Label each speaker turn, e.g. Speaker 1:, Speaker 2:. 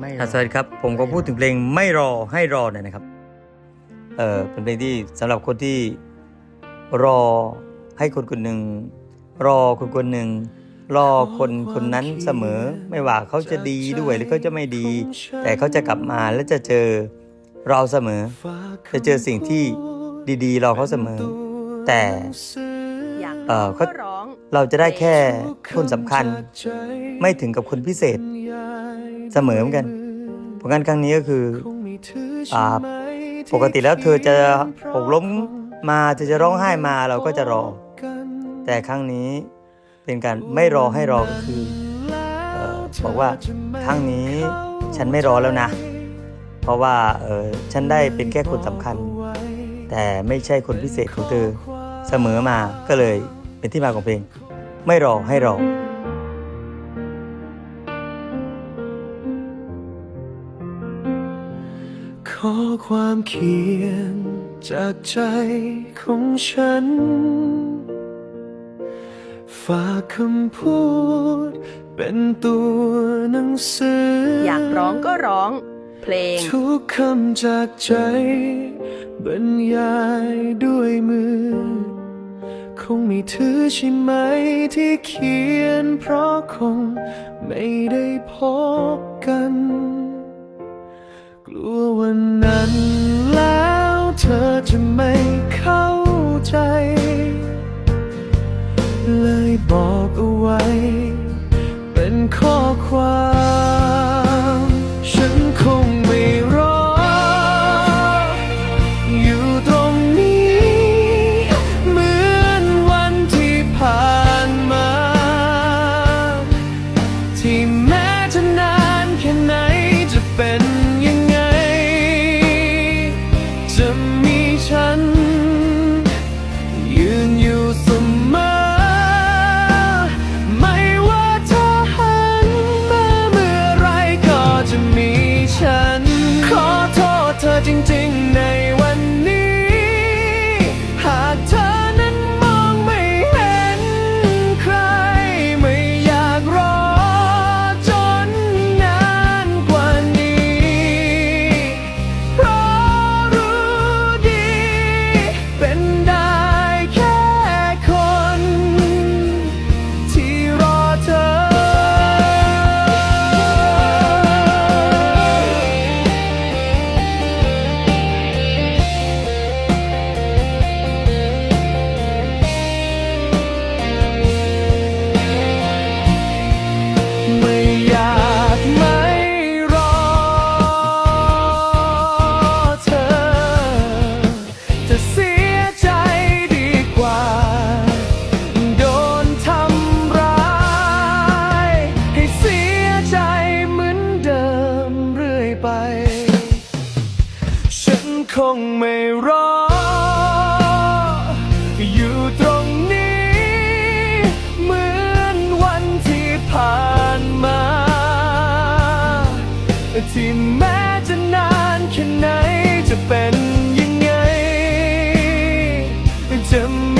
Speaker 1: ไม่ร
Speaker 2: อะ
Speaker 1: อ
Speaker 2: สวัสดีครับ ผมก็พูดถึงเพลงไม่รอให้รอหน่อยนะครับ เออเป็นเพลงที่สำหรับคนที่รอให้คนคนหนึ่งรอคนคนหนึ่งรอคนคนนั้นเสมอ ไม่ว่าเขาจะดีด้วยหรือเขาจะไม่ดี แต่เขาจะกลับมาและจะเจอเราเสมอ จะเจอสิ่งที่ดีๆรอเขาเสมอ แต่
Speaker 3: อยาก
Speaker 2: เอ่
Speaker 3: ร้อ
Speaker 2: องเขา
Speaker 3: ก็ร้อง
Speaker 2: เราจะได้แค่คนสำคัญ ไม่ถึงกับคนพิเศษ เสมอเหมือนกันเพราะงั้นครั้งนี้ก็คืออ่าปกติแล้วเธอจะหกล้มมาเธอจะร้องไห้มาเราก็จะรอ แต่ครั้งนี้เป็นการไม่รอให้รอก็คือเอ่อบอกว่าครั้งนี้ฉันไม่รอแล้วนะ เพราะว่าเออฉันได้เป็นแค่คนสำคัญ แต่ไม่ใช่คนพิเศษของเธอเสมอมาก็เลยเป็นที่มาของเพลง ไม่รอให้รอ
Speaker 4: ขอความเขียน จากใจของฉัน ฝากคำพูด เป็นตัวหนังสือ
Speaker 3: อ
Speaker 4: อยา
Speaker 3: กร้องก็ร้อง เพลง
Speaker 4: ทุกคำจากใจ บรรยายด้วยมือ คงไม่ถือใช่ไหมที่เขียน เพราะคงไม่ได้พบกัน กลัววันนั้นแล้วเธอจะไม่เข้าใจ เลยบอกเอาไว้ คงไม่รอ อยู่ตรงนี้ เหมือนวันที่ผ่านมา ที่แม้จะนานแค่ไหนจะเป็นยังไงจะ